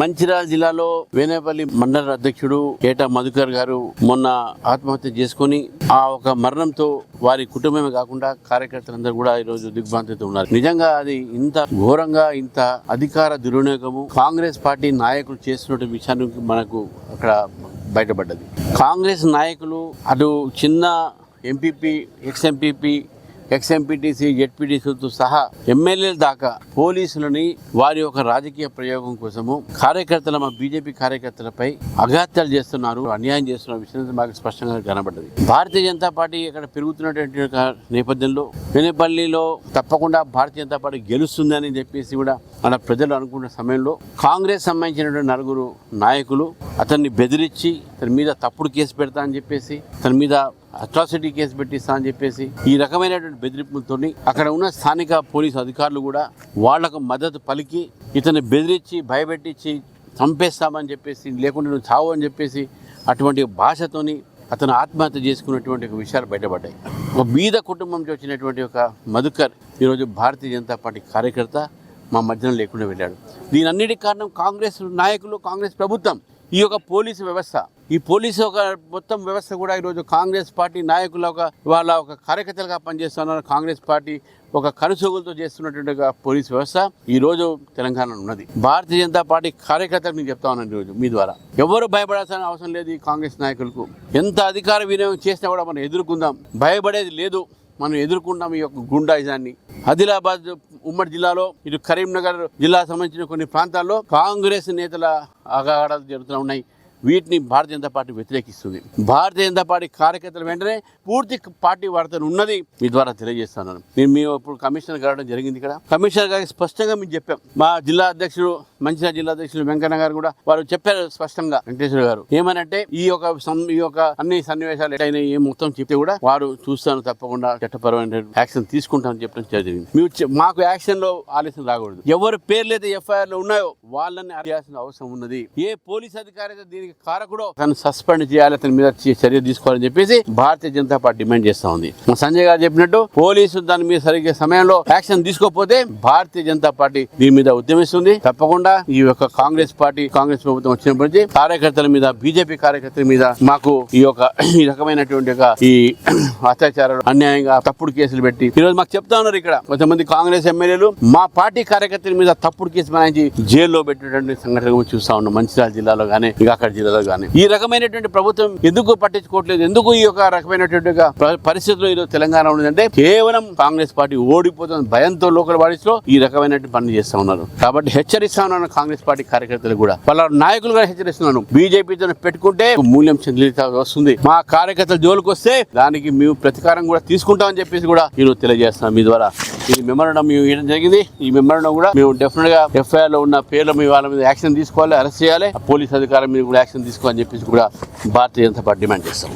మంచిర్యాల జిల్లాలో వేనేపల్లి మండల అధ్యక్షుడు ఏటా మధుకర్ గారు మొన్న ఆత్మహత్య చేసుకొని ఆ ఒక మరణంతో వారి కుటుంబమే కాకుండా కార్యకర్తలందరూ కూడా ఈరోజు దిగ్భ్రాంతితో ఉన్నారు. నిజంగా అది ఇంత ఘోరంగా ఇంత అధికార దుర్వినియోగము కాంగ్రెస్ పార్టీ నాయకులు చేస్తున్న విషయానికి మనకు అక్కడ బయటపడ్డది. కాంగ్రెస్ నాయకులు అటు చిన్న MPP ex MPP ex MPTC జెడ్పీటీసీతో సహా ఎమ్మెల్యేల దాకా పోలీసులని వారి యొక్క రాజకీయ ప్రయోగం కోసము కార్యకర్తల మా బీజేపీ కార్యకర్తలపై అఘాత్యాలు చేస్తున్నారు అన్యాయం చేస్తున్న విషయం మాకు స్పష్టంగా కనబడ్డది. భారతీయ జనతా పార్టీ ఇక్కడ పెరుగుతున్నటువంటి నేపథ్యంలో వెనుపల్లిలో తప్పకుండా భారతీయ జనతా పార్టీ గెలుస్తుందని చెప్పేసి కూడా మన ప్రజలు అనుకున్న సమయంలో కాంగ్రెస్ సంబంధించినటువంటి నలుగురు నాయకులు అతన్ని బెదిరించి తన మీద తప్పుడు కేసు పెడతా అని చెప్పేసి తన మీద అట్రాసిటీ కేసు పెట్టిస్తా అని చెప్పేసి ఈ రకమైనటువంటి బెదిరింపులతోని అక్కడ ఉన్న స్థానిక పోలీసు అధికారులు కూడా వాళ్ళకు మద్దతు పలికి ఇతను బెదిరించి భయపెట్టించి చంపేస్తామని చెప్పేసి లేకుంటే నువ్వు చావు అని చెప్పేసి అటువంటి భాషతోని అతను ఆత్మహత్య చేసుకున్నటువంటి ఒక విషయాలు బయటపడ్డాయి. ఒక బీద కుటుంబం నుంచి వచ్చినటువంటి ఒక మధుకర్ ఈరోజు భారతీయ జనతా పార్టీ కార్యకర్త మా మధ్యన లేకుండా వెళ్ళాడు. దీని కారణం కాంగ్రెస్ నాయకులు కాంగ్రెస్ ప్రభుత్వం. ఈ యొక్క పోలీసు వ్యవస్థ ఈ పోలీసు ఒక మొత్తం వ్యవస్థ కూడా ఈరోజు కాంగ్రెస్ పార్టీ నాయకుల ఒక వాళ్ళ ఒక కార్యకర్తలుగా పనిచేస్తున్నారు. కాంగ్రెస్ పార్టీ ఒక కనుసోగులతో చేస్తున్నటువంటి పోలీస్ వ్యవస్థ ఈరోజు తెలంగాణలో ఉన్నది. భారతీయ జనతా పార్టీ కార్యకర్తలకు నేను చెప్తా ఉన్నాను ఈరోజు మీ ద్వారా. ఎవరు భయపడాల్సిన అవసరం లేదు ఈ కాంగ్రెస్ నాయకులకు. ఎంత అధికార వినియోగం చేసినా కూడా మనం ఎదుర్కొందాం. భయపడేది లేదు. మనం ఎదుర్కొంటాం ఈ యొక్క గుండాయిజాన్ని. ఆదిలాబాద్ ఉమ్మడి జిల్లాలో ఇటు కరీంనగర్ జిల్లా సంబంధించిన కొన్ని ప్రాంతాల్లో కాంగ్రెస్ నేతల అగాడాలు జరుగుతూ ఉన్నాయి. వీటిని భారతీయ జనతా పార్టీ వ్యతిరేకిస్తుంది. భారతీయ జనతా పార్టీ కార్యకర్తల వెంటనే పూర్తి పార్టీ వార్తను ఉన్నది మీ ద్వారా తెలియజేస్తున్నాను నేను మేము ఇప్పుడు కమిషనర్ గారు జరిగింది ఇక్కడ. కమిషనర్ గారికి స్పష్టంగా మేము చెప్పాం. మా జిల్లా అధ్యక్షుడు మంచిర్యాల జిల్లా అధ్యక్షుడు వెంకన్న గారు కూడా వారు చెప్పారు స్పష్టంగా. వెంకటేశ్వర గారు ఏమనంటే ఈ యొక్క ఈ యొక్క అన్ని సన్నివేశాలు ఎట్లయినా ఏ మొత్తం చెప్తే కూడా వారు చూస్తాను తప్పకుండా చట్టపరమైన యాక్షన్ తీసుకుంటామని చెప్పడం జరిగింది. మీరు మాకు యాక్షన్లో ఆలస్యం రాకూడదు. ఎవరు పేర్లు అయితే ఎఫ్ఐఆర్లో ఉన్నాయో వాళ్ళని చేయాల్సిన అవసరం ఉన్నది. ఏ పోలీస్ అధికారి అయితే దీనికి కారకుడు. తను సస్పెండ్ చేయాలి అతని మీద చర్య తీసుకోవాలని చెప్పేసి భారతీయ జనతా పార్టీ డిమాండ్ చేస్తా ఉంది. సంజయ్ గారు చెప్పినట్టు పోలీసు దాని మీద సరిగ్గా సమయంలో యాక్షన్ తీసుకోకపోతే భారతీయ జనతా పార్టీ దీని మీద ఉద్యమిస్తుంది. తప్పకుండా ఈ యొక్క కాంగ్రెస్ పార్టీ కాంగ్రెస్ ప్రభుత్వం వచ్చినప్పటి నుంచి కార్యకర్తల మీద బీజేపీ కార్యకర్తల మీద మాకు ఈ యొక్క ఈ రకమైనటువంటి ఒక ఈ అత్యాచారాలు అన్యాయంగా తప్పుడు కేసులు పెట్టి ఈ రోజు మాకు చెప్తా ఉన్నారు ఇక్కడ కొంతమంది కాంగ్రెస్ ఎమ్మెల్యేలు. మా పార్టీ కార్యకర్తల మీద తప్పుడు కేసు మనాయించి జైల్లో పెట్టినటువంటి సంఘటన చూస్తా ఉన్నాం. మంచిర్యాల జిల్లాలో కానీ ఇక అక్కడ జిల్లాలో కానీ. ఈ రకమైనటువంటి ప్రభుత్వం ఎందుకు పట్టించుకోవట్లేదు? ఎందుకు ఈ యొక్క రకమైనటువంటి పరిస్థితులు పరిస్థితుల్లో ఈరోజు తెలంగాణ ఉందంటే కేవలం కాంగ్రెస్ పార్టీ ఓడిపోతున్న భయంతో లోకల్ బాడీస్లో ఈ రకమైనటువంటి పనులు చేస్తా ఉన్నారు. కాబట్టి హెచ్చరిస్తా ఉన్నాను కాంగ్రెస్ పార్టీ కార్యకర్తలు కూడా. వాళ్ళ నాయకులు కూడా హెచ్చరిస్తున్నాను. బీజేపీతో పెట్టుకుంటే మూల్యం చెందిత వస్తుంది. మా కార్యకర్తలు జోలికి వస్తే దానికి మేము ప్రతీకారం కూడా తీసుకుంటామని చెప్పేసి కూడా ఈరోజు తెలియజేస్తున్నాం మీ ద్వారా. ఈ మెమరణం మేము ఇవ్వడం జరిగింది. ఈ మెమరణం కూడా మేము డెఫినెట్గా ఎఫ్ఐఆర్లో ఉన్న పేర్ల మీ వాళ్ళ మీద యాక్షన్ తీసుకోవాలి అరెస్ట్ చేయాలి. పోలీస్ అధికారం మీద కూడా యాక్షన్ తీసుకోవాలని చెప్పేసి కూడా భారతీయ జనతా పార్టీ డిమాండ్ చేస్తాం.